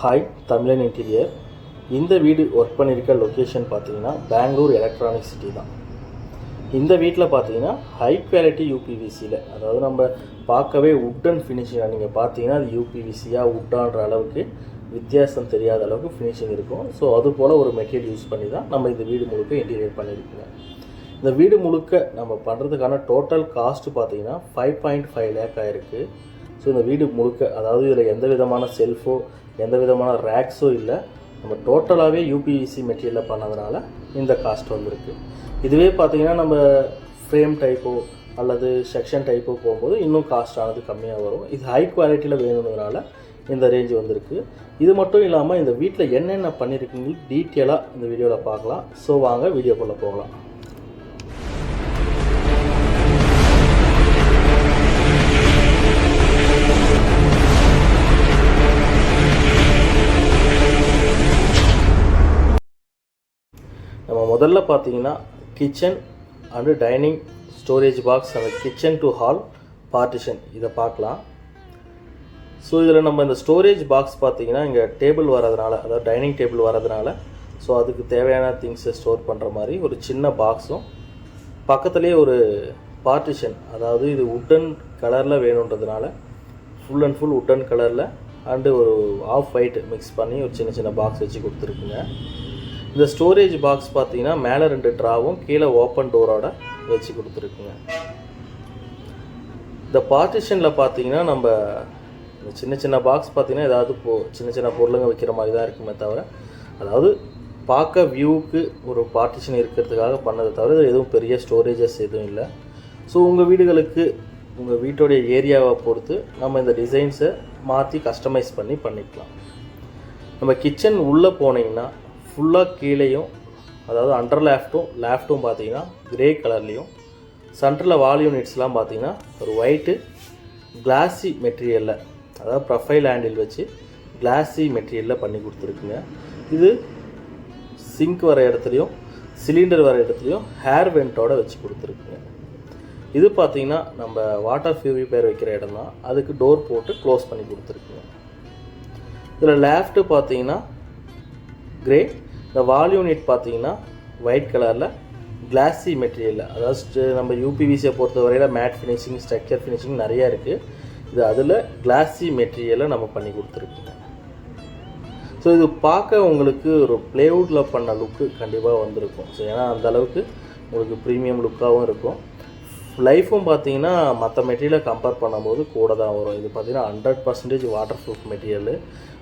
Hi தமிழன் interior இந்த வீடு ஒர்க் பண்ணியிருக்க லொக்கேஷன் பார்த்தீங்கன்னா பெங்களூர் எலக்ட்ரானிக் சிட்டி தான். இந்த வீட்டில் பார்த்தீங்கன்னா ஹை குவாலிட்டி யூபிவிசியில் அதாவது நம்ம பார்க்கவே உட்டன் ஃபினிஷிங்காக நீங்கள் பார்த்தீங்கன்னா அது யூபிவிசியாக உட்டான்ற அளவுக்கு வித்தியாசம் தெரியாத அளவுக்கு ஃபினிஷிங் இருக்கும். ஸோ அது போல் ஒரு மெட்டீரியல் யூஸ் பண்ணி தான் நம்ம இந்த வீடு முழுக்க இன்டீரியர் பண்ணியிருக்கோங்க இந்த வீடு முழுக்க நம்ம பண்ணுறதுக்கான டோட்டல் காஸ்ட் பார்த்தீங்கன்னா ஃபைவ் பாயிண்ட் ஃபைவ் லேக் ஆகிருக்கு ஸோ இந்த வீடு முழுக்க அதாவது இதில் எந்த விதமான செல்ஃபோ எந்த விதமான ரேக்ஸும் இல்லை. நம்ம டோட்டலாகவே யூபிவிசி மெட்டீரியலில் பண்ணதுனால இந்த காஸ்ட் வந்திருக்கு. இதுவே பார்த்தீங்கன்னா நம்ம ஃப்ரேம் டைப்போ அல்லது செக்ஷன் டைப்போ போகும்போது இன்னும் காஸ்ட் ஆனது கம்மியாக வரும். இது ஹை குவாலிட்டியில் வேணுங்கிறதுனால இந்த ரேஞ்ச் வந்திருக்கு. இது மட்டும் இல்லாமல் இந்த வீட்டில் என்னென்ன பண்ணியிருக்கீங்க டீட்டெயிலாக இந்த வீடியோவில் பார்க்கலாம். ஸோ வாங்க வீடியோக்குள்ளே போகலாம். நம்ம முதல்ல பார்த்தீங்கன்னா kitchen and dining storage box அந்த கிச்சன் டு ஹால் பார்ட்டிஷன் இதை பார்க்கலாம். ஸோ இதில் நம்ம இந்த ஸ்டோரேஜ் பாக்ஸ் பார்த்தீங்கன்னா இங்கே டேபிள் வரதுனால அதாவது டைனிங் டேபிள் வரதுனால ஸோ அதுக்கு தேவையான திங்ஸை ஸ்டோர் பண்ணுற மாதிரி ஒரு சின்ன பாக்ஸும் பக்கத்துலேயே ஒரு பார்ட்டிஷன் அதாவது இது உட்டன் கலரில் வேணுன்றதுனால ஃபுல் அண்ட் ஃபுல் உட்டன் கலரில் அண்டு ஒரு ஆஃப் ஒயிட் மிக்ஸ் பண்ணி ஒரு சின்ன சின்ன பாக்ஸ் வச்சு கொடுத்துருக்குங்க. இந்த ஸ்டோரேஜ் பாக்ஸ் பார்த்தீங்கன்னா மேலே ரெண்டு ட்ராவும் கீழே ஓப்பன் டோரோட வச்சு கொடுத்துருக்குங்க. இந்த பார்ட்டிஷனில் பார்த்தீங்கன்னா நம்ம இந்த சின்ன சின்ன பாக்ஸ் பார்த்தீங்கன்னா ஏதாவது போ சின்ன சின்ன பொருளுங்க வைக்கிற மாதிரி தான் இருக்குமே தவிர அதாவது பார்க்க வியூவுக்கு ஒரு பார்ட்டிஷன் இருக்கிறதுக்காக பண்ணதை தவிர எதுவும் பெரிய ஸ்டோரேஜஸ் எதுவும் இல்லை. ஸோ உங்கள் வீடுகளுக்கு உங்கள் வீட்டோடைய ஏரியாவை பொறுத்து நம்ம இந்த டிசைன்ஸை மாற்றி கஸ்டமைஸ் பண்ணி பண்ணிக்கலாம். நம்ம கிச்சன் உள்ளே போனீங்கன்னா ஃபுல்லாக கீழேயும் அதாவது அண்டர் லேஃப்ட்டும் லேஃப்ட்டும் பார்த்தீங்கன்னா கிரே கலர்லேயும் சென்டரில் வால் யூனிட்ஸ்லாம் பார்த்தீங்கன்னா ஒரு ஒயிட்டு கிளாஸி மெட்டீரியலில் அதாவது ப்ரொஃபைல் ஹேண்டில் வச்சு கிளாஸி மெட்டீரியலில் பண்ணி கொடுத்துருக்குங்க. இது சிங்க் வர இடத்துலையும் சிலிண்டர் வர இடத்துலையும் ஹேர் வெண்ட்டோடு வச்சு கொடுத்துருக்குங்க. இது பார்த்தீங்கன்னா நம்ம வாட்டர் பியூரிஃபையர் வைக்கிற இடம் தான் அதுக்கு டோர் போட்டு க்ளோஸ் பண்ணி கொடுத்துருக்குங்க. இதில் லேஃப்ட்டு பார்த்தீங்கன்னா கிரே இந்த வால் யூனிட் பார்த்தீங்கன்னா ஒயிட் கலரில் கிளாஸி மெட்டீரியலில் அதாவது நம்ம யூபிவிசியை பொறுத்த வரையில் மேட் ஃபினிஷிங் ஸ்ட்ரக்சர் ஃபினிஷிங் நிறையா இருக்குது இது அதில் கிளாஸி மெட்டீரியலை நம்ம பண்ணி கொடுத்துருக்குங்க. ஸோ இது பார்க்க உங்களுக்கு ஒரு ப்ளேவுட்டில் பண்ண லுக்கு கண்டிப்பாக வந்திருக்கும். ஸோ ஏன்னா அந்த அளவுக்கு உங்களுக்கு ப்ரீமியம் லுக்காகவும் இருக்கும். லைஃப்பும் பார்த்தீங்கன்னா மற்ற மெட்டீரியலை கம்பேர் பண்ணும்போது கூட தான் வரும். இது பார்த்தீங்கன்னா hundred percentage water proof material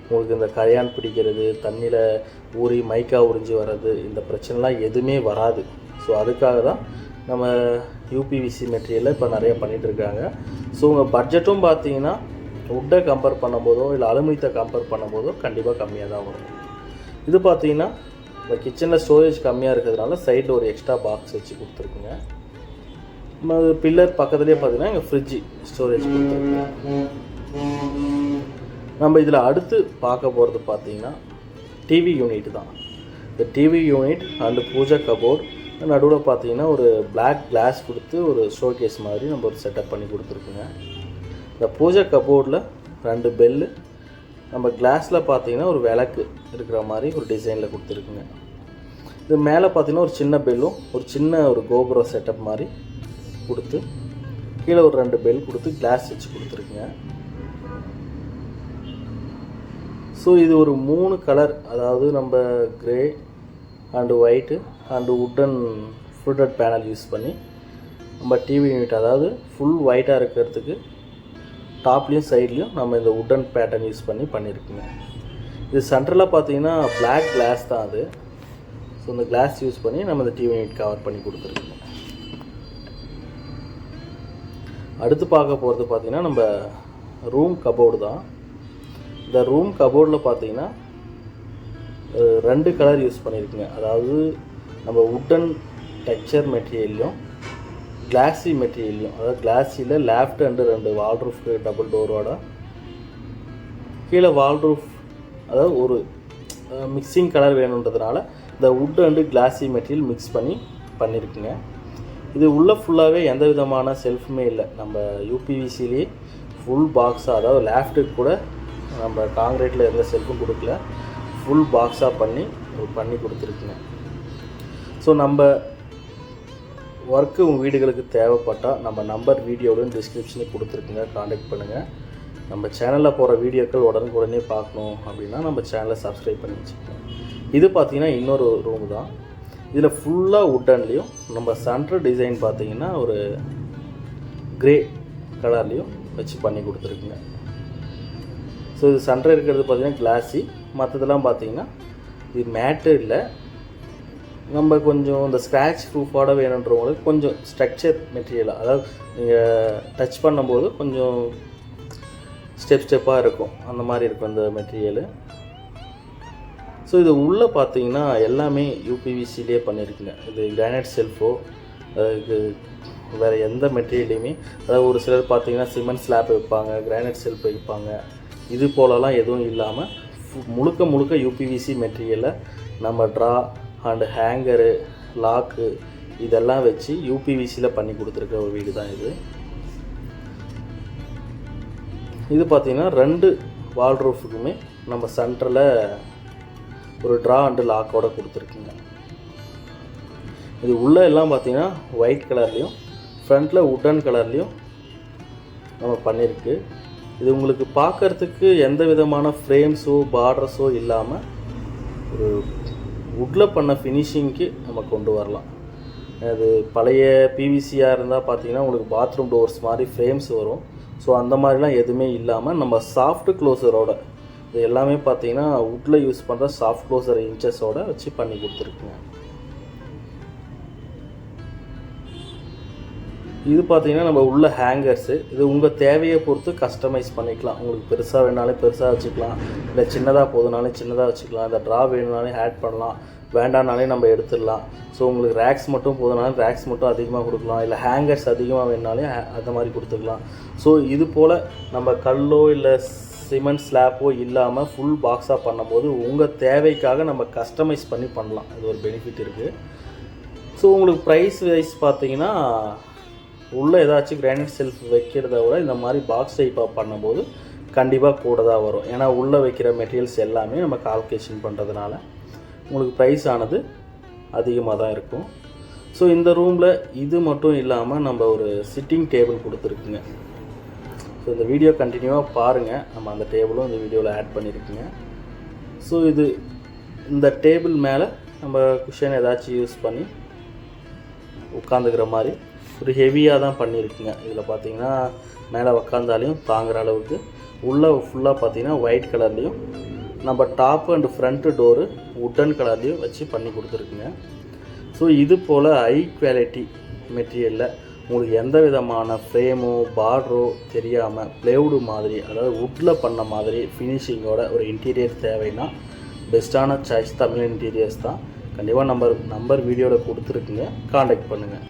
உங்களுக்கு இந்த கரையான் பிடிக்கிறது தண்ணியில் ஊறி மைக்கா உறிஞ்சி வர்றது இந்த பிரச்சனைலாம் எதுவுமே வராது. ஸோ அதுக்காக தான் நம்ம யூபிவிசி மெட்டீரியலில் இப்போ நிறைய பண்ணிகிட்டு இருக்காங்க ஸோ உங்கள் பட்ஜெட்டும் பார்த்தீங்கன்னா உட்டை கம்பேர் பண்ணும்போதோ இல்லை அலுமினியத்தை கம்பேர் பண்ணும்போதோ கண்டிப்பாக கம்மியாக தான் வரும். இது பார்த்தீங்கன்னா இந்த கிச்சனில் ஸ்டோரேஜ் கம்மியாக இருக்கிறதுனால சைடில் ஒரு எக்ஸ்ட்ரா பாக்ஸ் வச்சு கொடுத்துருக்குங்க. நம்ம பில்லர் பக்கத்துலேயே பார்த்தீங்கன்னா இங்கே ஃப்ரிட்ஜு ஸ்டோரேஜ் கொடுத்துருக்குங்க. நம்ம இதில் அடுத்து பார்க்க போகிறது பார்த்தீங்கன்னா டிவி யூனிட் தான். இந்த TV unit and puja cupboard நடுவில் பார்த்தீங்கன்னா ஒரு பிளாக் கிளாஸ் கொடுத்து ஒரு ஷோகேஸ் மாதிரி நம்ம ஒரு செட்டப் பண்ணி கொடுத்துருக்குங்க. இந்த பூஜை கபோர்டில் ரெண்டு பெல்லு நம்ம கிளாஸில் பார்த்தீங்கன்னா ஒரு விளக்கு இருக்கிற மாதிரி ஒரு டிசைனில் கொடுத்துருக்குங்க. இது மேலே பார்த்தீங்கன்னா ஒரு சின்ன பெல்லும் ஒரு சின்ன ஒரு கோபுரம் செட்டப் மாதிரி கொடுத்து கீழே ஒரு ரெண்டு பெல் கொடுத்து கிளாஸ் வச்சு கொடுத்துருக்குங்க. ஸோ இது ஒரு மூணு கலர் அதாவது நம்ம grey and white and wooden fluted panel use பண்ணி நம்ம டிவி யூனிட் அதாவது ஃபுல் ஒயிட்டாக இருக்கிறதுக்கு டாப்லேயும் சைட்லேயும் நம்ம இந்த உட்டன் பேட்டர்ன் யூஸ் பண்ணி பண்ணியிருக்குங்க இது சென்டரில் பார்த்தீங்கன்னா பிளாக் கிளாஸ் தான் அது. ஸோ இந்த கிளாஸ் யூஸ் பண்ணி நம்ம இந்த டிவி யூனிட் கவர் பண்ணி கொடுத்துருக்குங்க. அடுத்து பார்க்க போகிறது பார்த்திங்கன்னா நம்ம ரூம் கபோர்டு தான். இந்த ரூம் கபோர்டில் பார்த்தீங்கன்னா ரெண்டு கலர் யூஸ் பண்ணியிருக்குங்க. அதாவது நம்ம உட்டன் டெக்ஸ்சர் மெட்டீரியல்லையும் கிளாஸி மெட்டீரியல்லையும் அதாவது கிளாஸியில் லேஃப்ட் அண்டு ரெண்டு வால்ரூஃப் டபுள் டோரோட கீழே வால்ரூஃப் அதாவது ஒரு மிக்சிங் கலர் வேணுன்றதுனால இந்த wood and glassy material mix பண்ணி பண்ணியிருக்குங்க. இது உள்ளே ஃபுல்லாகவே எந்த விதமான செல்ஃபுமே இல்லை. நம்ம யூபிவிசிலேயே ஃபுல் பாக்ஸாக அதாவது லேஃப்ட்டுக்கு கூட நம்ம காங்கிரீட்டில் எந்த செல்ஃபும் கொடுக்கல. ஃபுல் பாக்ஸாக பண்ணி பண்ணி கொடுத்துருக்குங்க ஸோ நம்ம ஒர்க்கு உங்கள் வீடுகளுக்கு தேவைப்பட்டால் நம்ம நம்பர் வீடியோவிலும் டிஸ்கிரிப்ஷனையும் கொடுத்துருக்குங்க. காண்டாக்ட் பண்ணுங்கள் நம்ம சேனலில் போகிற வீடியோக்கள் உடனுக்குடனே பார்க்கணும் அப்படின்னா நம்ம சேனலை சப்ஸ்கிரைப் பண்ணி வச்சுக்கோங்க. இது பார்த்திங்கன்னா இன்னொரு ரூம் தான். இதில் ஃபுல்லாக உட்டன்லேயும் நம்ம சென்ட்ரல் டிசைன் பார்த்திங்கன்னா ஒரு க்ரே கலர்லேயும் வச்சு பண்ணி கொடுத்துருக்குங்க. ஸோ இது சென்டர் இருக்கிறது பார்த்தீங்கன்னா கிளாஸி மற்றதெல்லாம் பார்த்தீங்கன்னா இது மேட்டு இல்லை. நம்ம கொஞ்சம் இந்த ஸ்க்ராட்ச் ப்ரூஃபோட வேணுன்றவங்களுக்கு கொஞ்சம் ஸ்ட்ரக்சர் மெட்டீரியலாக அதாவது நீங்கள் டச் பண்ணும்போது கொஞ்சம் ஸ்டெப் ஸ்டெப்பாக இருக்கும். அந்த மாதிரி இருக்கும் இந்த மெட்டீரியலு ஸோ இது உள்ளே பார்த்தீங்கன்னா எல்லாமே யூபிவிசிலே பண்ணியிருக்குங்க. இது கிரானைட் செல்ஃபோ அதுக்கு வேறு எந்த மெட்டீரியலையுமே அதாவது ஒரு சிலர் பார்த்தீங்கன்னா சிமெண்ட் ஸ்லாப் வைப்பாங்க கிரானைட் செல்ஃப் வைப்பாங்க. இது போலலாம் எதுவும் இல்லாமல் முழுக்க முழுக்க யூபிவிசி மெட்டீரியலை நம்ம ட்ரா அண்டு ஹேங்கரு லாக்கு இதெல்லாம் வச்சு யூபிவிசியில் பண்ணி கொடுத்துருக்க ஒரு வீடு தான் இது. இது பார்த்தீங்கன்னா ரெண்டு வால் ரூஃபுக்குமே நம்ம சென்டரில் ஒரு ட்ரா அண்டு லாக்கோட கொடுத்துருக்குங்க. இது உள்ளே எல்லாம் பார்த்திங்கன்னா ஒயிட் கலர்லேயும் ஃப்ரண்ட்டில் உட்டன் கலர்லேயும் நம்ம பண்ணியிருக்கு. இது உங்களுக்கு பார்க்கறதுக்கு எந்த விதமான ஃப்ரேம்ஸோ பார்டர்ஸோ இல்லாமல் ஒரு வுட்டில் பண்ண ஃபினிஷிங்க்கு நம்ம கொண்டு வரலாம். அது பழைய பிவிசியாக இருந்தால் பார்த்தீங்கன்னா உங்களுக்கு பாத்ரூம் டோர்ஸ் மாதிரி ஃப்ரேம்ஸ் வரும். ஸோ அந்த மாதிரிலாம் எதுவுமே இல்லாமல் நம்ம சாஃப்ட் க்ளோஸரோட இது எல்லாமே பார்த்தீங்கன்னா உட்டில் யூஸ் பண்ணுற சாஃப்ட் க்ளோசர் இன்ச்சஸோட வச்சு பண்ணி கொடுத்துருக்குங்க. இது பார்த்தீங்கன்னா நம்ம உள்ள ஹேங்கர்ஸு இது உங்கள் தேவையை பொறுத்து கஸ்டமைஸ் பண்ணிக்கலாம். உங்களுக்கு பெருசாக வேணாலும் பெருசாக வச்சுக்கலாம். இல்லை சின்னதாக போதுனாலும் சின்னதாக வச்சுக்கலாம். இந்த ட்ரா வேணுனாலும் ஆட் பண்ணலாம். வேண்டானாலே நம்ம எடுத்துடலாம். ஸோ உங்களுக்கு ரேக்ஸ் மட்டும் போதுனாலும் ரேக்ஸ் மட்டும் அதிகமாக கொடுக்கலாம். இல்லை ஹேங்கர்ஸ் அதிகமாக வேணுனாலும் அந்த மாதிரி கொடுத்துக்கலாம். ஸோ இது போல் நம்ம கல்லோ இல்லை சிமெண்ட் ஸ்லாப்போ இல்லாமல் ஃபுல் பாக்ஸாக பண்ணும்போது உங்கள் தேவைக்காக நம்ம கஸ்டமைஸ் பண்ணி பண்ணலாம். இது ஒரு பெனிஃபிட் இருக்குது ஸோ உங்களுக்கு ப்ரைஸ் வைஸ் பார்த்தீங்கன்னா உள்ளே ஏதாச்சும் கிரானைட் செல்ஃப் வைக்கிறத விட இந்த மாதிரி பாக்ஸ் டைப்பாக பண்ணும்போது கண்டிப்பாக கூட தான் வரும். ஏன்னா உள்ளே வைக்கிற மெட்டீரியல்ஸ் எல்லாமே நம்ம கால்குலேஷன் பண்ணுறதுனால உங்களுக்கு ப்ரைஸ் ஆனது அதிகமாக தான் இருக்கும். ஸோ இந்த ரூமில் இது மட்டும் இல்லாமல் நம்ம ஒரு சிட்டிங் டேபிள் கொடுத்துருக்குங்க. ஸோ இந்த வீடியோ கண்டினியூவாக பாருங்கள் நம்ம அந்த டேபிளும் இந்த வீடியோவில் ஆட் பண்ணியிருக்குங்க ஸோ இது இந்த டேபிள் மேலே நம்ம குஷன் ஏதாச்சும் யூஸ் பண்ணி உட்காந்துக்கிற மாதிரி ஒரு ஹெவியாக தான் பண்ணியிருக்குங்க. இதில் பார்த்தீங்கன்னா மேலே உக்காந்தாலையும் தாங்குற அளவுக்கு. உள்ளே ஃபுல்லாக பார்த்தீங்கன்னா ஒயிட் கலர்லேயும் நம்ம top and front door wooden கலர்லேயும் வச்சு பண்ணி கொடுத்துருக்குங்க. ஸோ இது போல் ஹை குவாலிட்டி மெட்டீரியலில் உங்களுக்கு எந்த விதமான ஃப்ரேமோ பார்டரோ தெரியாமல் ப்ளேவுடு மாதிரி அதாவது வுட்டில் பண்ண மாதிரி ஃபினிஷிங்கோட ஒரு இன்டீரியர் தேவைன்னா பெஸ்ட்டான சாய்ஸ் தமிழ் இன்டீரியர்ஸ் தான். கண்டிப்பாக நம்பர் நம்பர் வீடியோவில் கொடுத்துருக்குங்க. காண்டாக்ட் பண்ணுங்கள்